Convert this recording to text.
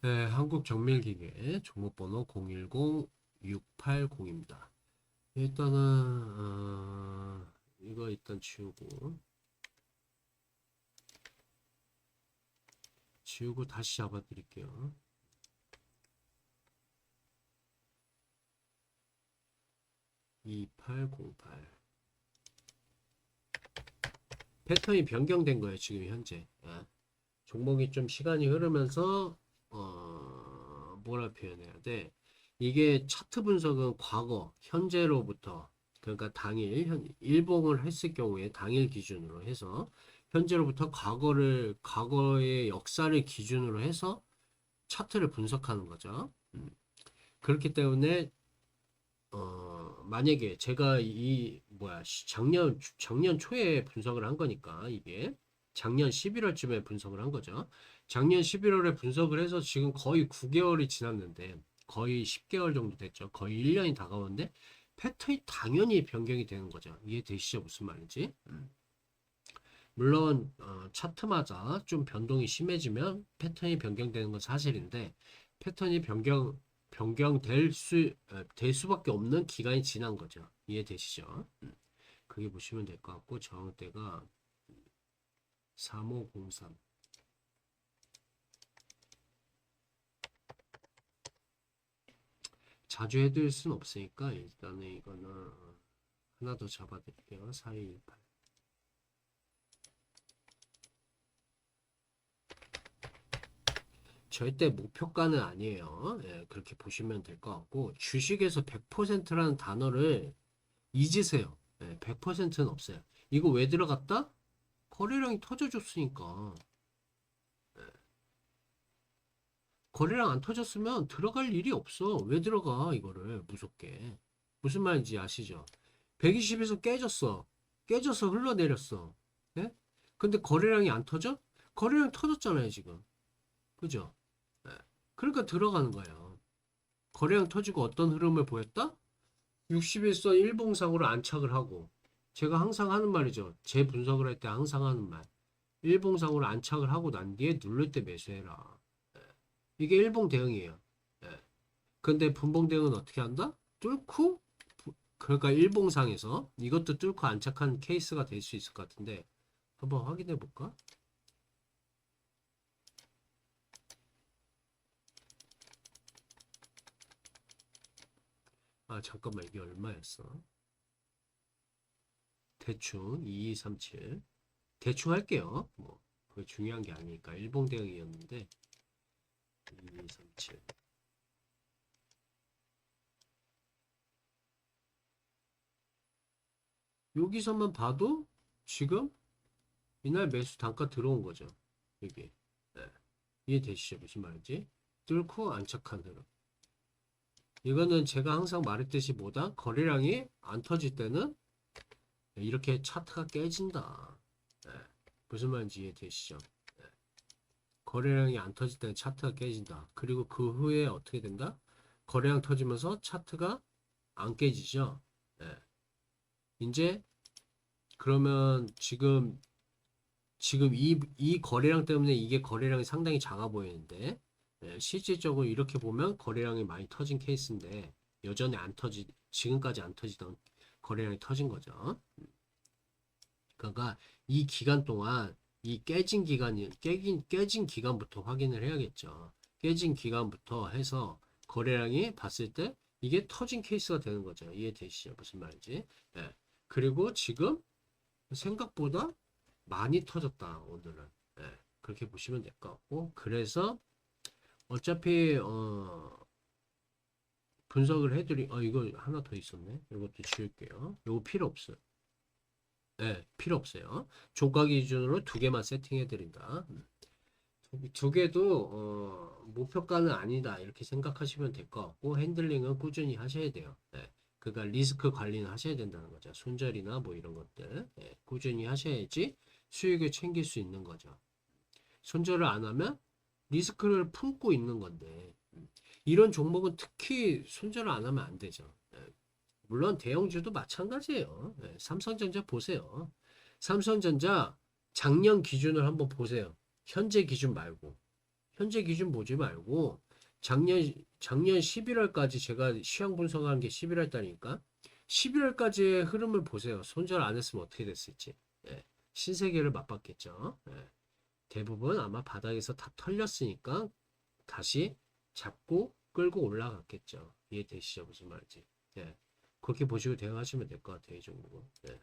네, 한국정밀기계 종목번호 010680입니다. 일단은 어, 이거 일단 지우고 지우고 다시 잡아 드릴게요. (2808) 패턴이 변경된 거예요 지금 현재 예. 종목이 좀 시간이 흐르면서 어, 뭐라 표현해야 돼? 이게 차트 분석은 과거, 현재로부터 그러니까 당일 현, 일봉을 했을 경우에 당일 기준으로 해서 현재로부터 과거를 과거의 역사를 기준으로 해서 차트를 분석하는 거죠. 음. 그렇기 때문에 어, 만약에 제가 이 뭐야 시- 작년 작년 초에 분석을 한 거니까 이게 작년 11월쯤에 분석을 한 거죠. 작년 11월에 분석을 해서 지금 거의 9개월이 지났는데 거의 10개월 정도 됐죠. 거의 1년이 다가오는데 패턴이 당연히 변경이 되는 거죠. 이해되시죠? 무슨 말인지? 음. 물론 어, 차트마다 좀 변동이 심해지면 패턴이 변경되는 건 사실인데 패턴이 변경 변경될 수, 어, 될 수밖에 없는 기간이 지난 거죠. 이해되시죠? 음. 그게 보시면 될 것 같고 저항대가 3503 자주 해드릴 순 없으니까 일단은 이거는 하나 더 잡아드릴게요. 4218 절대 목표가는 아니에요. 예, 그렇게 보시면 될 것 같고 주식에서 100%라는 단어를 잊으세요. 예, 100%는 없어요. 이거 왜 들어갔다? 거래량이 터져줬으니까. 예. 거래량 안 터졌으면 들어갈 일이 없어. 왜 들어가 이거를 무섭게. 무슨 말인지 아시죠? 120에서 깨졌어. 깨져서 흘러내렸어. 예? 근데 거래량이 안 터져? 거래량 터졌잖아요, 지금. 그죠? 예. 그러니까 들어가는 거예요. 거래량 터지고 어떤 흐름을 보였다? 61선 일봉상으로 안착을 하고 제가 항상 하는 말이죠. 제 분석을 할 때 항상 하는 말. 일봉상으로 안착을 하고 난 뒤에 누를 때 매수해라. 예. 이게 일봉 대응이에요. 예. 근데 분봉 대응은 어떻게 한다? 뚫고 부- 그러니까 일봉상에서 이것도 뚫고 안착한 케이스가 될 수 있을 것 같은데 한번 확인해 볼까? 아 잠깐만 이게 얼마였어? 대충 2237 대충 할게요. 뭐 그게 중요한 게 아니니까 일봉 대응이었는데 2237 여기서만 봐도 지금 이날 매수 단가 들어온 거죠. 여기 네. 이해되시죠? 무슨 말인지 뚫고 안착한 흐름 이거는 제가 항상 말했듯이 뭐다 거래량이 안 터질 때는 이렇게 차트가 깨진다. 예, 무슨 말인지 이해되시죠? 예. 거래량이 안 터질 때는 차트가 깨진다. 그리고 그 후에 어떻게 된다? 거래량 터지면서 차트가 안 깨지죠. 예. 이제 그러면 지금 지금 이, 이 거래량 때문에 이게 거래량이 상당히 작아 보이는데 예, 실질적으로 이렇게 보면 거래량이 많이 터진 케이스인데 여전히 안 터지 지금까지 안 터지던 거래량이 터진 거죠. 그러니까 이 기간 동안 이 깨진 기간이 깨진 깨진 기간부터 확인을 해야겠죠. 깨진 기간부터 해서 거래량이 봤을 때 이게 터진 케이스가 되는 거죠. 이해되시죠? 무슨 말인지. 예. 그리고 지금 생각보다 많이 터졌다 오늘은. 예. 그렇게 보시면 될 것 같고 그래서 어차피 어 분석을 해드리 어 이거 하나 더 있었네 이것도 지울게요 이거 필요 없어요 네 필요 없어요 종가 기준으로 두 개만 세팅해 드린다 음. 두, 두 개도 어 목표가는 아니다 이렇게 생각하시면 될 것 같고 핸들링은 꾸준히 하셔야 돼요 네. 그러니까 리스크 관리는 하셔야 된다는 거죠 손절이나 뭐 이런 것들 네. 꾸준히 하셔야지 수익을 챙길 수 있는 거죠 손절을 안 하면 리스크를 품고 있는 건데 음, 이런 종목은 특히 손절을 안 하면 안 되죠. 예. 물론 대형주도 마찬가지예요. 예, 삼성전자 보세요. 삼성전자 작년 기준을 한번 보세요. 현재 기준 말고 현재 기준 보지 말고 작년 작년 11월까지 제가 시황 분석한 게 11월 달이니까 11월까지의 흐름을 보세요. 손절 안 했으면 어떻게 됐을지. 예, 신세계를 맛봤겠죠. 예, 대부분 아마 바닥에서 다 털렸으니까 다시 잡고 끌고 올라갔겠죠. 이해되시죠? 무슨 말인지. 예, 그렇게 보시고 대응하시면 될 것 같아요. 이 종목은. 예.